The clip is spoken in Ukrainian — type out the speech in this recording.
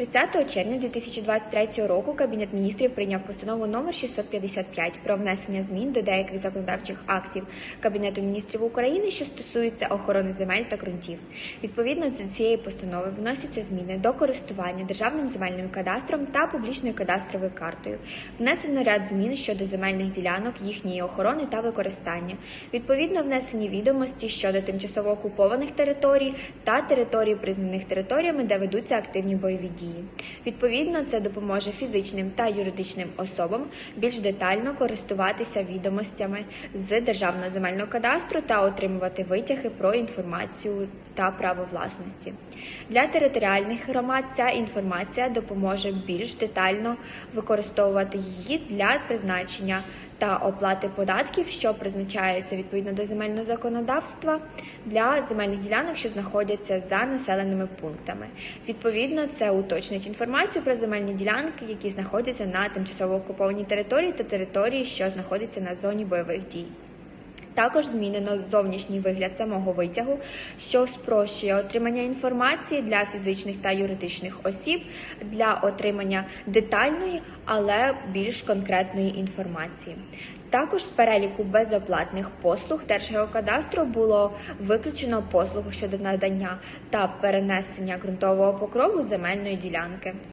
30 червня 2023 року Кабінет міністрів прийняв постанову номер 655 про внесення змін до деяких законодавчих актів Кабінету міністрів України, що стосуються охорони земель та ґрунтів. Відповідно до цієї постанови вносяться зміни до користування державним земельним кадастром та публічною кадастровою картою. Внесено ряд змін щодо земельних ділянок, їхньої охорони та використання. Відповідно, внесені відомості щодо тимчасово окупованих територій та територій, признаних територіями, де ведуться активні бойові дії. Відповідно, це допоможе фізичним та юридичним особам більш детально користуватися відомостями з державного земельного кадастру та отримувати витяги про інформацію та право власності. Для територіальних громад ця інформація допоможе більш детально використовувати її для призначення та оплати податків, що призначаються відповідно до земельного законодавства для земельних ділянок, що знаходяться за населеними пунктами. Відповідно, це уточнить інформацію про земельні ділянки, які знаходяться на тимчасово окупованій території та території, що знаходяться на зоні бойових дій. Також змінено зовнішній вигляд самого витягу, що спрощує отримання інформації для фізичних та юридичних осіб для отримання детальної, але більш конкретної інформації. Також з переліку безоплатних послуг Держгеокадастру було виключено послугу щодо надання та перенесення ґрунтового покрову земельної ділянки.